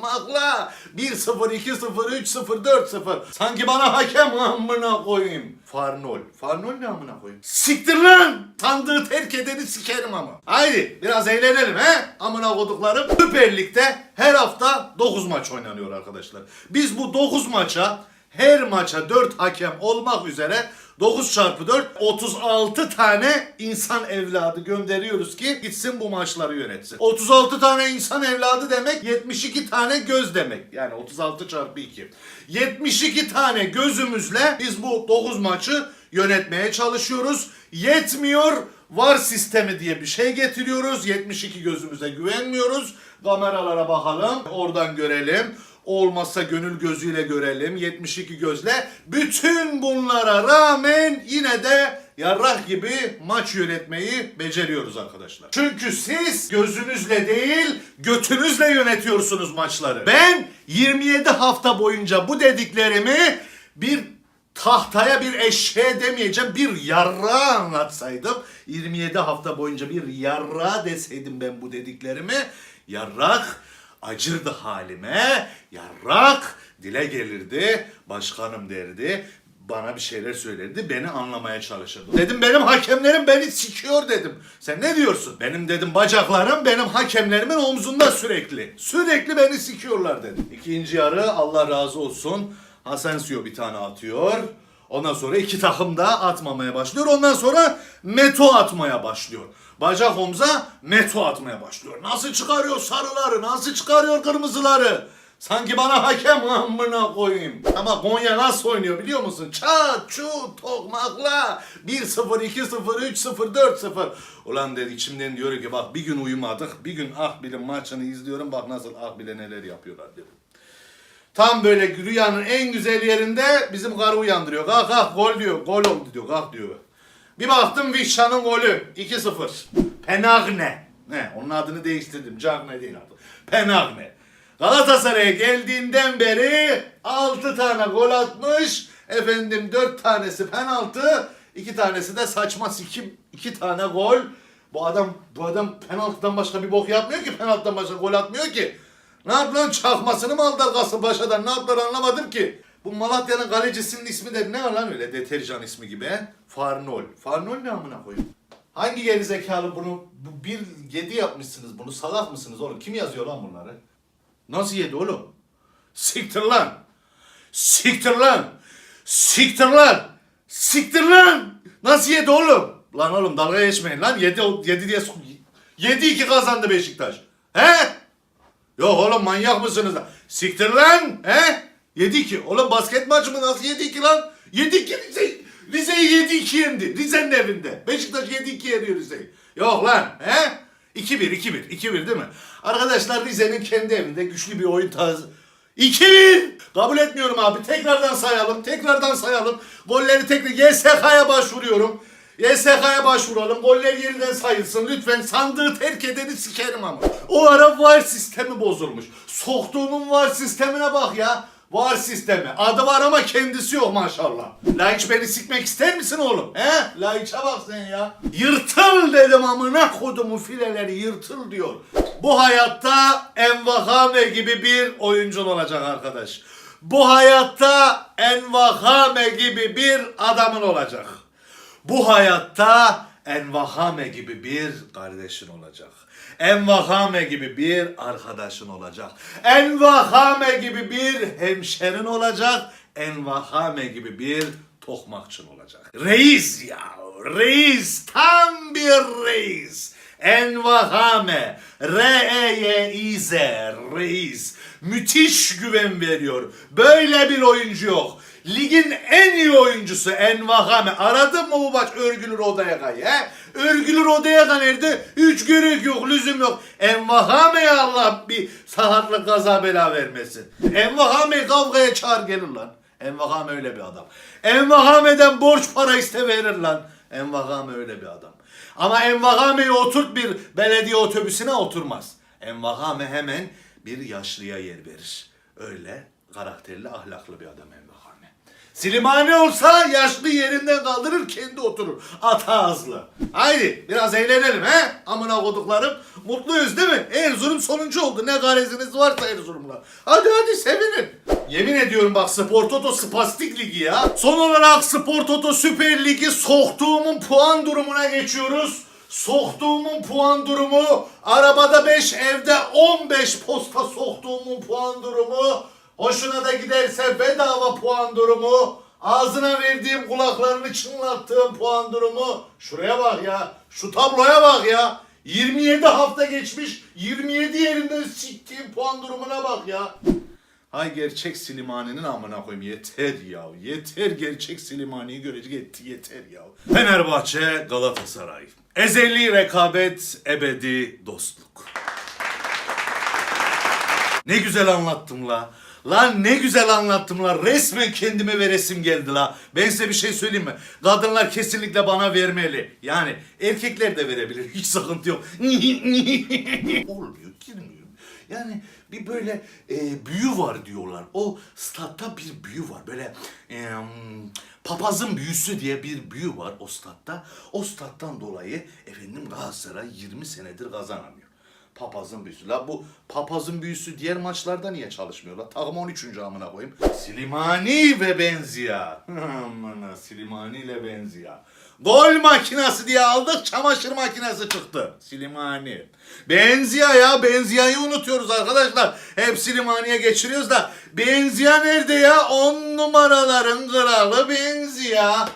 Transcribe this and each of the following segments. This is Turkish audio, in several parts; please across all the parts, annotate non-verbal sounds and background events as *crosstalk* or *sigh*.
tokmakla 1-0, 2-0, 3-0, 4-0. Sanki bana hakem amına koyayım. Farnol. Farnol ne amına koyayım? Siktir lan! Tanıdığı terk edeni sikerim ama. Haydi biraz eğlenelim he? Amına koduklarım. Süper Lig'de her hafta 9 maç oynanıyor arkadaşlar. Biz bu 9 maça her maça 4 hakem olmak üzere 9 çarpı 4 36 tane insan evladı gönderiyoruz ki gitsin bu maçları yönetsin. 36 tane insan evladı demek 72 tane göz demek. Yani 36 çarpı 2. 72 tane gözümüzle biz bu 9 maçı yönetmeye çalışıyoruz. Yetmiyor. Var sistemi diye bir şey getiriyoruz. 72 gözümüze güvenmiyoruz. Kameralara bakalım. Oradan görelim. Olmazsa gönül gözüyle görelim. 72 gözle. Bütün bunlara rağmen yine de yarrak gibi maç yönetmeyi beceriyoruz arkadaşlar. Çünkü siz gözünüzle değil götünüzle yönetiyorsunuz maçları. Ben 27 hafta boyunca bu dediklerimi bir tahtaya bir eşeğe demeyeceğim bir yarra anlatsaydım 27 hafta boyunca bir yarra deseydim ben bu dediklerimi yarrak acırdı halime yarrak dile gelirdi başkanım derdi bana bir şeyler söylerdi beni anlamaya çalışırdı. Dedim benim hakemlerim beni sikiyor dedim. Sen ne diyorsun? Benim dedim bacaklarım benim hakemlerimin omzunda sürekli. Sürekli beni sikiyorlar dedim. İkinci yarı Allah razı olsun. Asensio bir tane atıyor. Ondan sonra iki takım da atmamaya başlıyor. Ondan sonra Meto atmaya başlıyor. Bacak omza Meto atmaya başlıyor. Nasıl çıkarıyor sarıları, nasıl çıkarıyor kırmızıları? Sanki bana hakem amına koyayım. Ama Konya nasıl oynuyor biliyor musun? Çat, çut, tokmakla 1-0, 2-0, 3-0, 4-0. Ulan dedi içimden diyor ki bak bir gün uyumadık. Bir gün Akbil'in maçını izliyorum. Bak nasıl Akbil'e neler yapıyorlar dedim. Tam böyle rüyanın en güzel yerinde bizim karı uyandırıyor. Kalk kalk gol diyor. Gol oldu diyor. Kalk diyor. Bir baktım Vişça'nın golü. 2-0. Penagne. Ne? Onun adını değiştirdim. Cagne değil adı. Penagne. Galatasaray'a geldiğinden beri 6 tane gol atmış. Efendim 4 tanesi penaltı. 2 tanesi de saçma sikim. 2 tane gol. Bu adam bu adam penaltıdan başka bir bok yapmıyor ki. Penaltıdan başka gol atmıyor ki. Ne yaptılar? Çakmasını mı aldılar Kasımpaşa'dan? Ne yaptılar anlamadım ki. Bu Malatya'nın kalecisinin ismi de ne lan öyle deterjan ismi gibi he? Farnol. Farnol ne amına koyayım? Hangi geri zekalı bunu bu bir yedi yapmışsınız bunu salak mısınız oğlum? Kim yazıyor lan bunları? Nasıl yedi oğlum? Siktir lan! Siktir lan! Siktir lan! Siktir lan! Nasıl yedi oğlum? Lan oğlum dalga geçmeyin lan. Yedi, yedi diye... Yedi iki kazandı Beşiktaş. He? Yok oğlum manyak mısınız? Siktir lan! He? 7-2. Oğlum basket maçı mı nasıl 7-2 lan? 7-2 Rize. Rize'yi 7-2 yendi. Rize'nin evinde. Beşiktaş 7-2 yeniyor Rize'yi. Yok lan. He? 2-1, 2-1. 2-1 değil mi? Arkadaşlar Rize'nin kendi evinde güçlü bir oyun tarzı. 2-1. Kabul etmiyorum abi. Tekrardan sayalım. Tekrardan sayalım. Golleri tekrar YSK'ya başvuruyorum. YSK'ya başvuralım. Goller yeniden sayılsın. Lütfen sandığı terk edeni sikerim ama. O ara var sistemi bozulmuş. Soktuğumun var sistemine bak ya. Var sistemi. Adı var ama kendisi yok maşallah. Laiç beni sikmek ister misin oğlum? He? Laiç'e bak sen ya. Yırtıl dedim amına kodumu fileleri yırtıl diyor. Bu hayatta Envakame gibi bir oyuncun olacak arkadaş. Bu hayatta Envakame gibi bir adamın olacak. Bu hayatta Envahame gibi bir kardeşin olacak. Envahame gibi bir arkadaşın olacak. Envahame gibi bir hemşerin olacak. Envahame gibi bir tokmakçın olacak. Reis ya, reis, tam bir reis. Envahame, R-E-Y-İ-Z, reis. Müthiş güven veriyor. Böyle bir oyuncu yok. Ligin en iyi oyuncusu Envahame. Aradın mı bu maç Örgülür Odayaga'yı he? Örgülür Odayaga nerede? Hiç gerek yok, lüzum yok. Envahame'ye Allah bir sahatlı kaza bela vermesin. Envahame'yi kavgaya çağır gelir lan. Envahame öyle bir adam. Envahame'den borç para iste verir lan. Envahame öyle bir adam. Ama Envahame'yi oturt bir belediye otobüsüne oturmaz. Envahame hemen bir yaşlıya yer verir. Öyle karakterli, ahlaklı bir adam Envahame. Silimani olsa yaşlı yerinden kaldırır kendi oturur. At ağızlı. Haydi biraz eğlenelim he amına koduklarım. Mutluyuz değil mi? Erzurum sonuncu oldu. Ne gareziniz varsa Erzurum'la. Hadi hadi sevinin. Yemin ediyorum bak Spor Toto Spastik Ligi ya. Son olarak Spor Toto Süper Ligi soktuğumun puan durumuna geçiyoruz. Soktuğumun puan durumu, arabada 5, evde 15 posta soktuğumun puan durumu, hoşuna da giderse bedava puan durumu, ağzına verdiğim kulaklarını çınlattığım puan durumu. Şuraya bak ya, şu tabloya bak ya. 27 hafta geçmiş, 27 yerinden siktiğim puan durumuna bak ya. Hay gerçek Silimani'nin amına koyayım yeter ya. Yeter gerçek Silimani'yi görecek etti yeter ya. Fenerbahçe Galatasaray. Ezeli rekabet, ebedi dostluk. Ne güzel anlattım la. Lan ne güzel anlattım la. Resmen kendime veresim geldi la. Ben size bir şey söyleyeyim mi? Kadınlar kesinlikle bana vermeli. Yani erkekler de verebilir. Hiç sıkıntı yok. *laughs* Olmuyor, girmiyor. Yani bir böyle e, büyü var diyorlar. O statta bir büyü var. Böyle e, papazın büyüsü diye bir büyü var o statta. O stattan dolayı efendim Galatasaray 20 senedir kazanamıyor. Papazın büyüsü. La bu papazın büyüsü diğer maçlarda niye çalışmıyor? La takım 13. amına koyayım. Slimani ve Benzia. *laughs* Amına Slimani ile Benzia. Gol makinesi diye aldık çamaşır makinesi çıktı. Slimani. Benzia ya Benzia'yı unutuyoruz arkadaşlar. Hep Slimani'ye geçiriyoruz da. Benzia nerede ya? 10 numaraların kralı Benzia.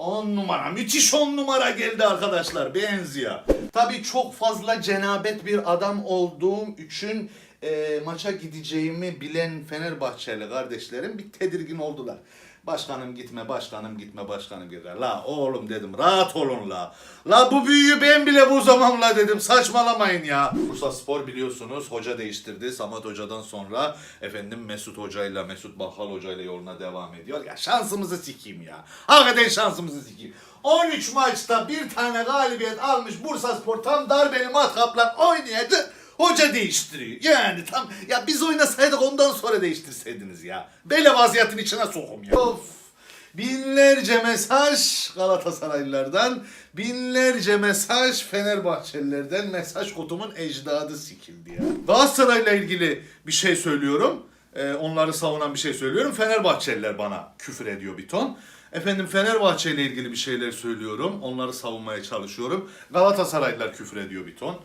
10 numara. Müthiş 10 numara geldi arkadaşlar. Benzia. Tabii çok fazla cenabet bir adam olduğum için e, maça gideceğimi bilen Fenerbahçeli kardeşlerim bir tedirgin oldular. Başkanım gitme, başkanım gitme, başkanım gitme. La oğlum dedim rahat olun la. La bu büyüyü ben bile bu zamanla dedim saçmalamayın ya. Bursa Spor biliyorsunuz hoca değiştirdi. Samat Hoca'dan sonra efendim Mesut Hoca'yla Mesut Bakkal Hoca'yla yoluna devam ediyor. Ya şansımızı sikeyim ya. Hakikaten şansımızı sikeyim. 13 maçta bir tane galibiyet almış Bursa Spor tam darbeli matkapla oynayadı. Hoca değiştiriyor. Yani tam ya biz oynasaydık ondan sonra değiştirseydiniz ya. Böyle vaziyetin içine sokum ya. Of. Binlerce mesaj Galatasaraylılardan, binlerce mesaj Fenerbahçelilerden mesaj kutumun ecdadı sikildi ya. Galatasaray'la ilgili bir şey söylüyorum. Ee, onları savunan bir şey söylüyorum. Fenerbahçeliler bana küfür ediyor bir ton. Efendim Fenerbahçe ile ilgili bir şeyler söylüyorum. Onları savunmaya çalışıyorum. Galatasaraylılar küfür ediyor bir ton.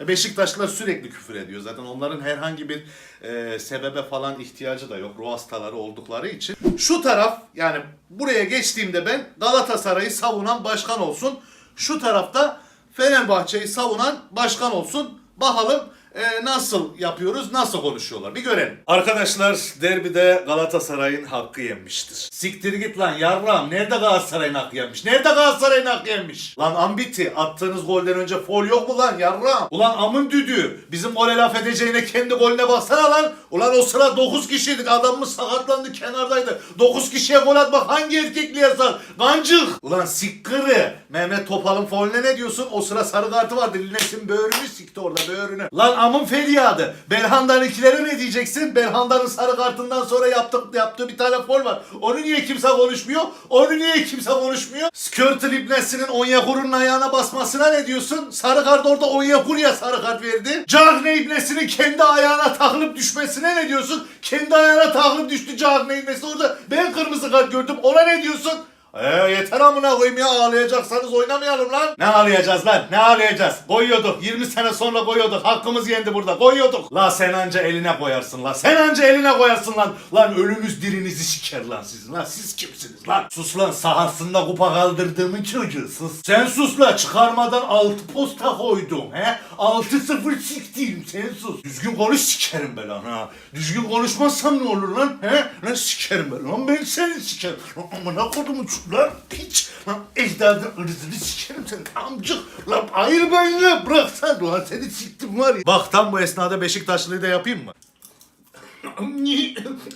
E, Beşiktaşlılar sürekli küfür ediyor. Zaten onların herhangi bir e, sebebe falan ihtiyacı da yok. Ruh hastaları oldukları için. Şu taraf yani buraya geçtiğimde ben Galatasaray'ı savunan başkan olsun. Şu tarafta Fenerbahçe'yi savunan başkan olsun. Bakalım e, nasıl yapıyoruz, nasıl konuşuyorlar bir görelim. Arkadaşlar derbide Galatasaray'ın hakkı yenmiştir. Siktir git lan yarram. Nerede Galatasaray'ın hakkı yenmiş? Nerede Galatasaray'ın hakkı yenmiş? Lan ambiti attığınız golden önce fol yok mu lan yarram? Ulan amın düdüğü. Bizim gole laf edeceğine kendi golüne baksana lan. Ulan o sıra 9 kişiydik. Adamımız sakatlandı kenardaydı. 9 kişiye gol atmak hangi erkekliğe sar? Gancık. Ulan sikkırı. Mehmet Topal'ın foline ne diyorsun? O sıra sarı kartı vardı. Linesin böğrünü sikti orada böğrünü. Lan amın feryadı. Belhandan ikilere ne diyeceksin? Belhanda'nın sarı kartından sonra yaptık, yaptığı bir tane fol var. Onu niye kimse konuşmuyor? Onu niye kimse konuşmuyor? Skirtle ibnesinin Onyekuru'nun ayağına basmasına ne diyorsun? Sarı kart orada Onyekuru'ya sarı kart verdi. Cagne ibnesinin kendi ayağına takılıp düşmesine ne diyorsun? Kendi ayağına takılıp düştü Cagne ibnesi orada. Ben kırmızı kart gördüm. Ona ne diyorsun? Eee yeter amına koyayım ya ağlayacaksanız oynamayalım lan. Ne ağlayacağız lan ne ağlayacağız? Koyuyorduk 20 sene sonra koyuyorduk hakkımız yendi burada koyuyorduk. La sen anca eline koyarsın la sen anca eline koyarsın lan. Lan ölümüz dirinizi siker lan sizin lan siz kimsiniz lan? Sus lan sahasında kupa kaldırdığımın çocuğu sus. Sen sus la çıkarmadan 6 posta koydum he. 6-0 siktiğim sen sus. Düzgün konuş sikerim ben lan ha. Düzgün konuşmazsam ne olur lan he? Lan sikerim ben lan ben seni sikerim. Amına kodumu lan piç. Lan ecdadın ırzını sikerim sen amcık. Lan ayır beni bırak sen lan seni siktim var ya. Bak tam bu esnada Beşiktaşlıyı da yapayım mı?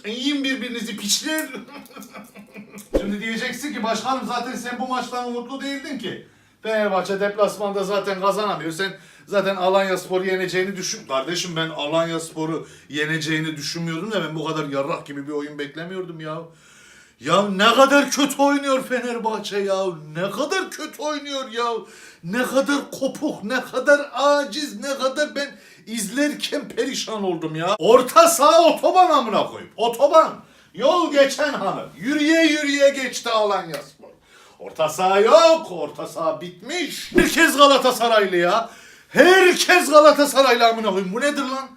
Yiyin birbirinizi piçler. Şimdi diyeceksin ki başkanım zaten sen bu maçtan umutlu değildin ki. Fenerbahçe deplasmanda zaten kazanamıyor. Sen zaten Alanya Spor'u yeneceğini düşün. Kardeşim ben Alanya Spor'u yeneceğini düşünmüyordum da ben bu kadar yarrak gibi bir oyun beklemiyordum ya. Ya ne kadar kötü oynuyor Fenerbahçe ya. Ne kadar kötü oynuyor ya. Ne kadar kopuk, ne kadar aciz, ne kadar ben izlerken perişan oldum ya. Orta saha otoban amına koyayım. Otoban. Yol geçen hanım. Yürüye yürüye geçti Alanya Spor. Orta saha yok. Orta saha bitmiş. Herkes Galatasaraylı ya. Herkes Galatasaraylı amına koyayım. Bu nedir lan?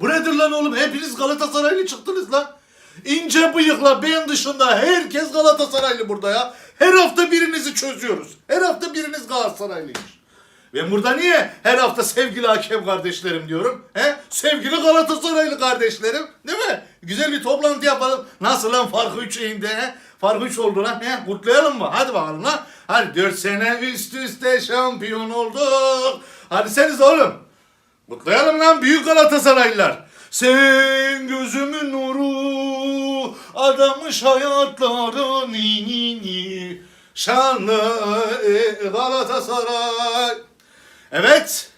Bu nedir lan oğlum? Hepiniz Galatasaraylı çıktınız lan. İnce bıyıkla ben dışında herkes Galatasaraylı burada ya. Her hafta birinizi çözüyoruz. Her hafta biriniz Galatasaraylıymış. Ben burada niye her hafta sevgili hakem kardeşlerim diyorum? He? Sevgili Galatasaraylı kardeşlerim. Değil mi? Güzel bir toplantı yapalım. Nasıl lan farkı 3 indi he? Farkı 3 oldu lan he? Kutlayalım mı? Hadi bakalım lan. Hadi 4 sene üst üste şampiyon olduk. Hadi seniz oğlum. Kutlayalım lan büyük Galatasaraylılar. Sen gözümün nuru, adamış hayatların ni ni ni. Şanlı e, Galatasaray. Evet.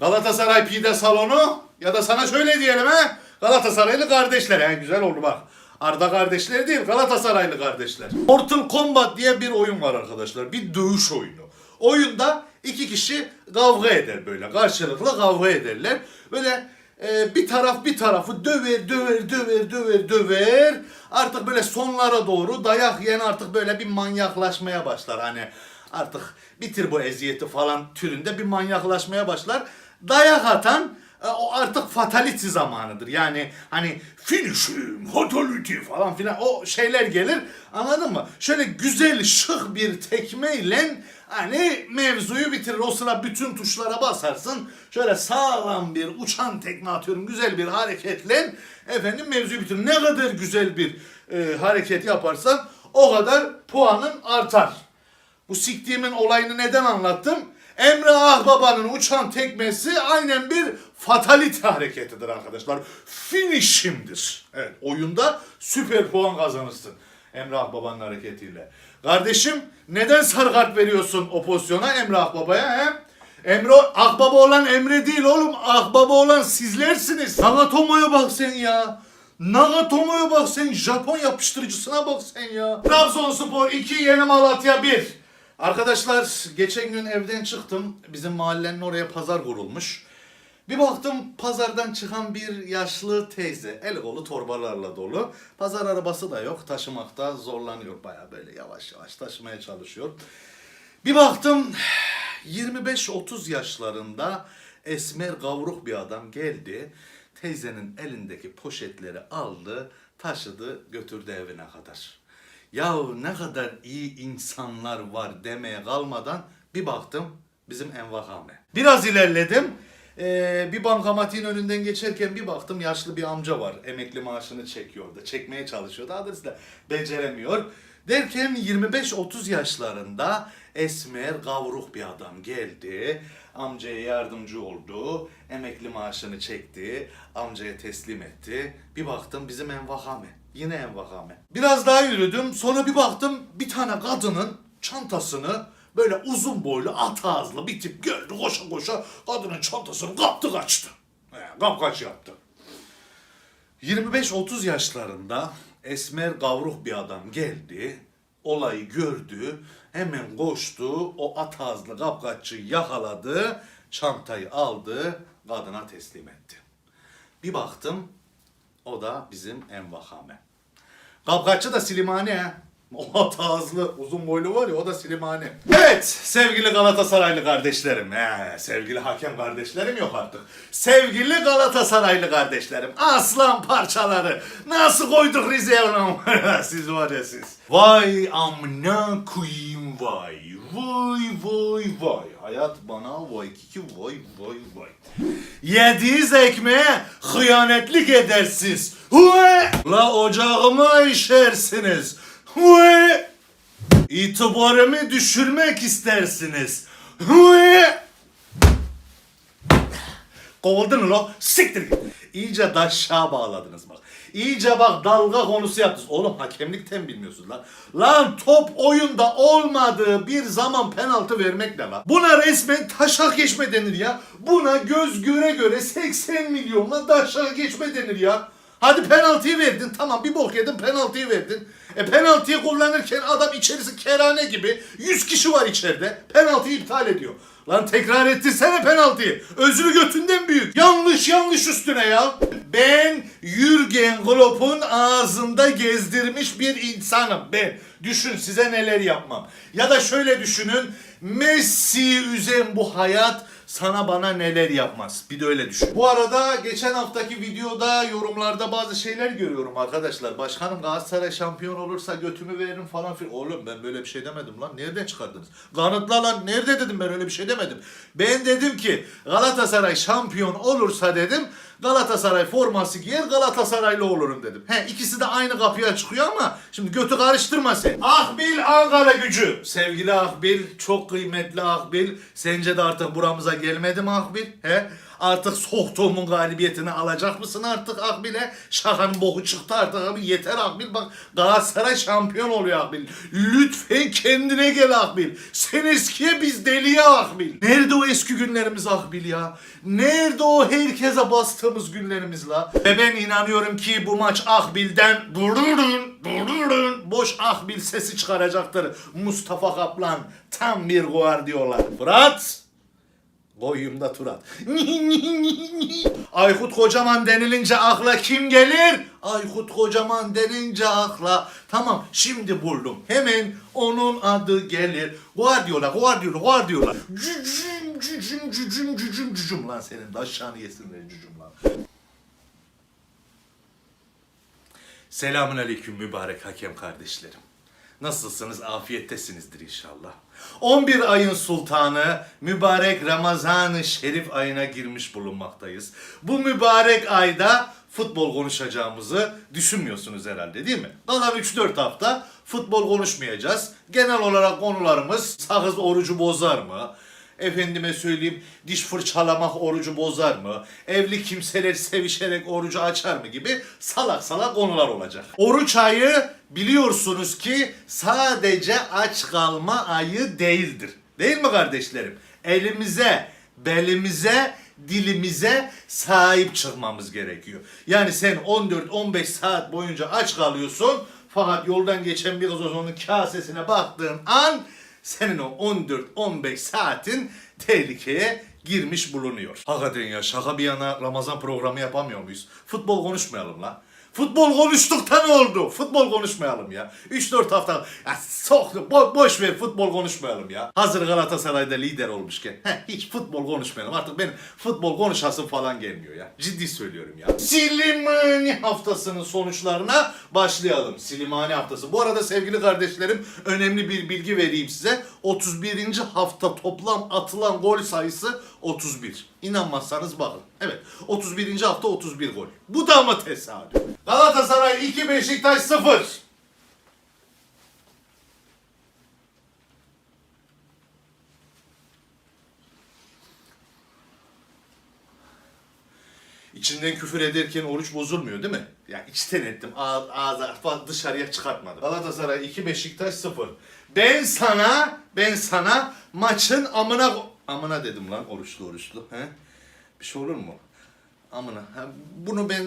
Galatasaray pide salonu ya da sana şöyle diyelim ha. Galatasaraylı kardeşler. Yani güzel oldu bak. Arda kardeşleri değil Galatasaraylı kardeşler. Mortal Kombat diye bir oyun var arkadaşlar. Bir dövüş oyunu. Oyunda iki kişi kavga eder böyle. Karşılıklı kavga ederler. Böyle e, bir taraf bir tarafı döver döver döver döver döver. Artık böyle sonlara doğru dayak yiyen artık böyle bir manyaklaşmaya başlar. Hani artık bitir bu eziyeti falan türünde bir manyaklaşmaya başlar. Dayak atan e, o artık fatality zamanıdır. Yani hani finishim, fatality falan filan o şeyler gelir. Anladın mı? Şöyle güzel şık bir tekmeyle hani mevzuyu bitirir. O sıra bütün tuşlara basarsın. Şöyle sağlam bir uçan tekme atıyorum. Güzel bir hareketle efendim mevzuyu bitirir. Ne kadar güzel bir e, hareket yaparsan o kadar puanın artar. Bu siktiğimin olayını neden anlattım? Emre Akbaba'nın uçan tekmesi aynen bir fatality hareketidir arkadaşlar. Finishimdir. Evet oyunda süper puan kazanırsın. Emre Akbaba'nın hareketiyle. Kardeşim neden sarı kart veriyorsun o pozisyona Emre Akbaba'ya he? Emre Akbaba olan Emre değil oğlum. Akbaba olan sizlersiniz. Nagatomo'ya bak sen ya. Nagatomo'ya bak sen. Japon yapıştırıcısına bak sen ya. Trabzonspor 2 yeni Malatya 1. Arkadaşlar geçen gün evden çıktım. Bizim mahallenin oraya pazar kurulmuş. Bir baktım pazardan çıkan bir yaşlı teyze. El kolu torbalarla dolu. Pazar arabası da yok. Taşımakta zorlanıyor. Baya böyle yavaş yavaş taşımaya çalışıyor. Bir baktım 25-30 yaşlarında esmer kavruk bir adam geldi. Teyzenin elindeki poşetleri aldı, taşıdı, götürdü evine kadar. Yahu ne kadar iyi insanlar var demeye kalmadan bir baktım bizim envakame. Biraz ilerledim. Ee, bir bankamatiğin önünden geçerken bir baktım yaşlı bir amca var. Emekli maaşını çekiyordu. Çekmeye çalışıyordu. Adresi de beceremiyor. Derken 25-30 yaşlarında esmer kavruk bir adam geldi. Amcaya yardımcı oldu. Emekli maaşını çekti. Amcaya teslim etti. Bir baktım bizim envakame. Yine envakame. Biraz daha yürüdüm. Sonra bir baktım bir tane kadının çantasını böyle uzun boylu at ağızlı bir tip geldi koşa koşa kadının çantasını kaptı kaçtı. He, kapkaç yaptı. 25-30 yaşlarında esmer kavruk bir adam geldi. Olayı gördü. Hemen koştu. O at ağızlı kapkaççıyı yakaladı. Çantayı aldı. Kadına teslim etti. Bir baktım o da bizim envakame. Kapkaççı da Silimani ha. O at ağızlı uzun boylu var ya o da Silimani. Evet sevgili Galatasaraylı kardeşlerim. He, sevgili hakem kardeşlerim yok artık. Sevgili Galatasaraylı kardeşlerim. Aslan parçaları. Nasıl koyduk Rize'ye ulan? *laughs* siz var ya siz. Vay amına koyayım vay. Vay vay vay. Hayat bana vay kiki vay vay vay. Yediğiniz ekmeğe hıyanetlik edersiniz. Hue! La ocağıma işersiniz. İtibarımı düşürmek istersiniz. Kovuldun lo. Siktir git. İyice daşşağa bağladınız bak. İyice bak dalga konusu yaptınız. Oğlum hakemlikten bilmiyorsunuz lan. Lan top oyunda olmadığı bir zaman penaltı vermek ne lan? Buna resmen taşak geçme denir ya. Buna göz göre göre 80 milyonla taşak geçme denir ya. Hadi penaltıyı verdin. Tamam bir bok yedin penaltıyı verdin. E penaltıyı kullanırken adam içerisi kerane gibi 100 kişi var içeride. Penaltıyı iptal ediyor. Lan tekrar ettirsene penaltıyı. Özrü götünden büyük. Yanlış yanlış üstüne ya. Ben Jürgen Klopp'un ağzında gezdirmiş bir insanım. Ben. Düşün size neler yapmam. Ya da şöyle düşünün. Messi üzen bu hayat sana bana neler yapmaz. Bir de öyle düşün. Bu arada geçen haftaki videoda yorumlarda bazı şeyler görüyorum arkadaşlar. Başkanım Galatasaray şampiyon olursa götümü veririm falan filan. Oğlum ben böyle bir şey demedim lan. Nereden çıkardınız? Kanıtla lan. Nerede dedim ben öyle bir şey demedim. Ben dedim ki Galatasaray şampiyon olursa dedim Galatasaray forması giyer Galatasaraylı olurum dedim. He ikisi de aynı kapıya çıkıyor ama şimdi götü karıştırma sen. Ahbil Ankara gücü. Sevgili Ahbil çok kıymetli Ahbil. Sence de artık buramıza gelmedi mi Ahbil? He? Artık soktuğumun galibiyetini alacak mısın artık Ahbil'e? Şakanın boku çıktı artık abi yeter Ahbil bak Galatasaray şampiyon oluyor Ahbil. Lütfen kendine gel Ahbil. Sen eskiye biz deliye Ahbil. Nerede o eski günlerimiz Ahbil ya? Nerede o herkese bastığımız günlerimiz la? Ve ben inanıyorum ki bu maç Ahbil'den dururun, dururun, boş Ahbil sesi çıkaracaktır. Mustafa Kaplan tam bir Guardiola. Fırat! Koyumda Turat. Aykut Kocaman denilince akla kim gelir? Aykut Kocaman denince akla. Tamam şimdi buldum. Hemen onun adı gelir. Guardiola, Guardiola, Guardiola. Cücüm, cücüm, cücüm, cücüm, cücüm lan senin de aşağını yesinler cücüm lan. Selamun aleyküm mübarek hakem kardeşlerim. Nasılsınız? Afiyettesinizdir inşallah. 11 ayın sultanı mübarek Ramazan-ı Şerif ayına girmiş bulunmaktayız. Bu mübarek ayda futbol konuşacağımızı düşünmüyorsunuz herhalde değil mi? Kalan 3-4 hafta futbol konuşmayacağız. Genel olarak konularımız sakız orucu bozar mı? Efendime söyleyeyim diş fırçalamak orucu bozar mı? Evli kimseler sevişerek orucu açar mı gibi salak salak konular olacak. Oruç ayı biliyorsunuz ki sadece aç kalma ayı değildir. Değil mi kardeşlerim? Elimize, belimize, dilimize sahip çıkmamız gerekiyor. Yani sen 14-15 saat boyunca aç kalıyorsun fakat yoldan geçen bir onun kasesine baktığın an senin o 14-15 saatin tehlikeye girmiş bulunuyor. Hakikaten ya şaka bir yana Ramazan programı yapamıyor muyuz? Futbol konuşmayalım la. Futbol konuştuk da ne oldu? Futbol konuşmayalım ya. 3-4 hafta ya soktu bo- boş ver futbol konuşmayalım ya. Hazır Galatasaray'da lider olmuşken. Heh, hiç futbol konuşmayalım. Artık benim futbol konuşasım falan gelmiyor ya. Ciddi söylüyorum ya. Silimani haftasının sonuçlarına başlayalım. Silimani haftası. Bu arada sevgili kardeşlerim önemli bir bilgi vereyim size. 31. hafta toplam atılan gol sayısı 31. İnanmazsanız bakın. Evet 31. hafta 31 gol. Bu da mı tesadüf? Galatasaray 2 Beşiktaş 0. İçinden küfür ederken oruç bozulmuyor değil mi? Ya içten ettim. Ağza dışarıya çıkartmadım. Galatasaray 2 Beşiktaş 0. Ben sana ben sana maçın amına amına dedim lan oruçlu oruçlu. He? Bir şey olur mu? Amına. Bunu ben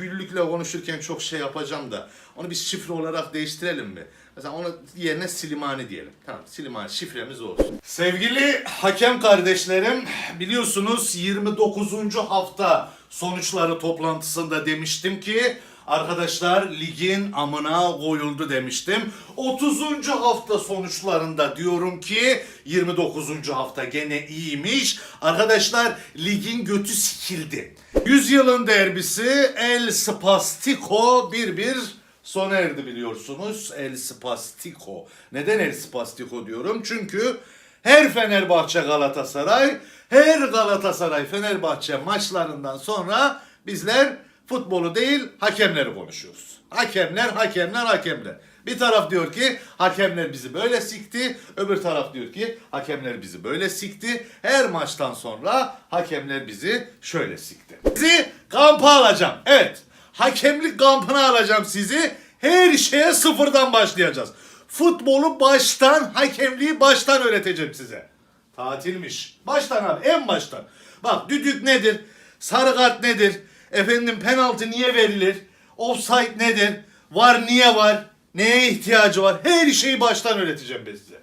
büllükle konuşurken çok şey yapacağım da onu bir şifre olarak değiştirelim mi? Mesela onu yerine Silimani diyelim. Tamam Silimani şifremiz olsun. Sevgili hakem kardeşlerim biliyorsunuz 29. hafta sonuçları toplantısında demiştim ki Arkadaşlar ligin amına koyuldu demiştim. 30. hafta sonuçlarında diyorum ki 29. hafta gene iyiymiş. Arkadaşlar ligin götü sikildi. Yüzyılın derbisi El Spastico 1-1 sona erdi biliyorsunuz. El Spastico. Neden El Spastico diyorum? Çünkü her Fenerbahçe Galatasaray, her Galatasaray Fenerbahçe maçlarından sonra bizler futbolu değil hakemleri konuşuyoruz. Hakemler, hakemler, hakemler. Bir taraf diyor ki hakemler bizi böyle sikti. Öbür taraf diyor ki hakemler bizi böyle sikti. Her maçtan sonra hakemler bizi şöyle sikti. Sizi kampa alacağım. Evet. Hakemlik kampına alacağım sizi. Her şeye sıfırdan başlayacağız. Futbolu baştan, hakemliği baştan öğreteceğim size. Tatilmiş. Baştan abi en baştan. Bak düdük nedir? Sarı kart nedir? Efendim penaltı niye verilir? Offside nedir? Var niye var? Neye ihtiyacı var? Her şeyi baştan öğreteceğim ben size.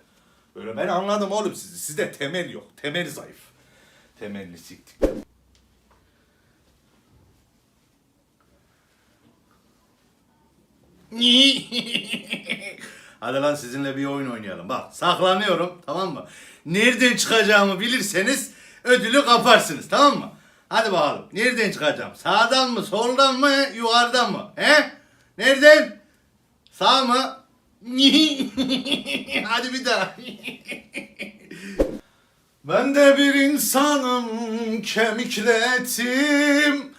Böyle ben anladım oğlum sizi. Sizde temel yok. Temel zayıf. Temelli siktik. *laughs* Hadi lan sizinle bir oyun oynayalım. Bak saklanıyorum tamam mı? Nereden çıkacağımı bilirseniz ödülü kaparsınız tamam mı? Hadi bakalım. Nereden çıkacağım? Sağdan mı, soldan mı, yukarıdan mı? He? Nereden? Sağ mı? *laughs* Hadi bir daha. *laughs* Ben de bir insanım, kemikle etim.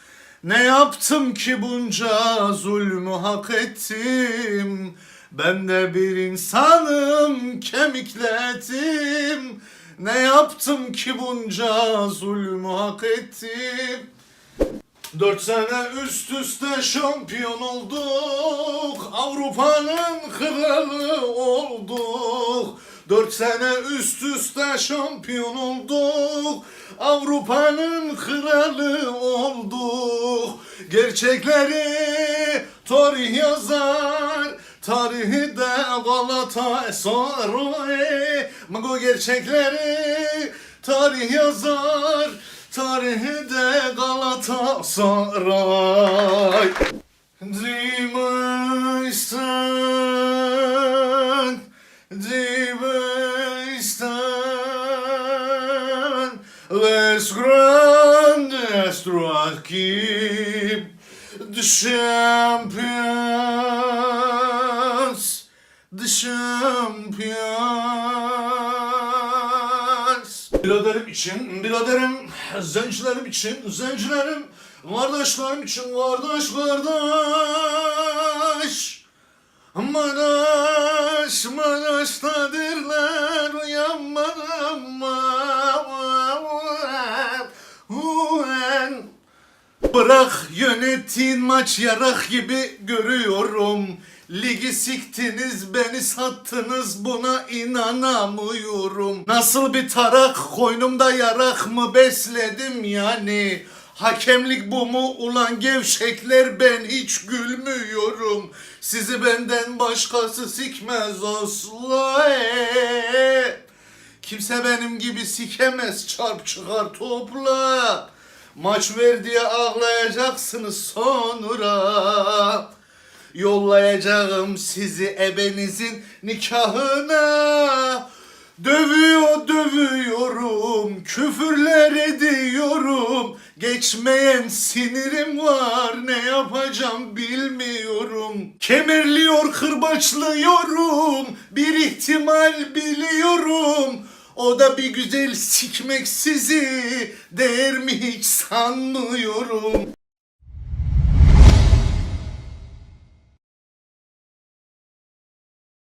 Ne yaptım ki bunca zulmü hak ettim? Ben de bir insanım, kemikle etim. Ne yaptım ki bunca zulmü hak ettim? Dört sene üst üste şampiyon olduk. Avrupa'nın kralı olduk. Dört sene üst üste şampiyon olduk. Avrupa'nın kralı olduk. Gerçekleri tarih yazar. Tarihi de Galatasaray. Bu gerçekleri tarih yazar. Tarihi de Galatasaray. Dreamistan, Dreamistan, les grandes keep the champions, champions. Biraderim için, biraderim, zencilerim için, zencilerim, kardeşlerim için, kardeş, kardeş. Maraş, Maraş'tadırlar uyanmadım Uyan. Bırak yönetin maç yarak gibi görüyorum. Ligi siktiniz beni sattınız buna inanamıyorum. Nasıl bir tarak koynumda yarak mı besledim yani. Hakemlik bu mu ulan gevşekler ben hiç gülmüyorum. Sizi benden başkası sikmez asla. Kimse benim gibi sikemez çarp çıkar topla. Maç ver diye ağlayacaksınız sonra. Yollayacağım sizi ebenizin nikahına. Dövüyor dövüyorum, küfürler ediyorum. Geçmeyen sinirim var, ne yapacağım bilmiyorum. Kemerliyor, kırbaçlıyorum, bir ihtimal biliyorum. O da bir güzel sikmek sizi, değer mi hiç sanmıyorum.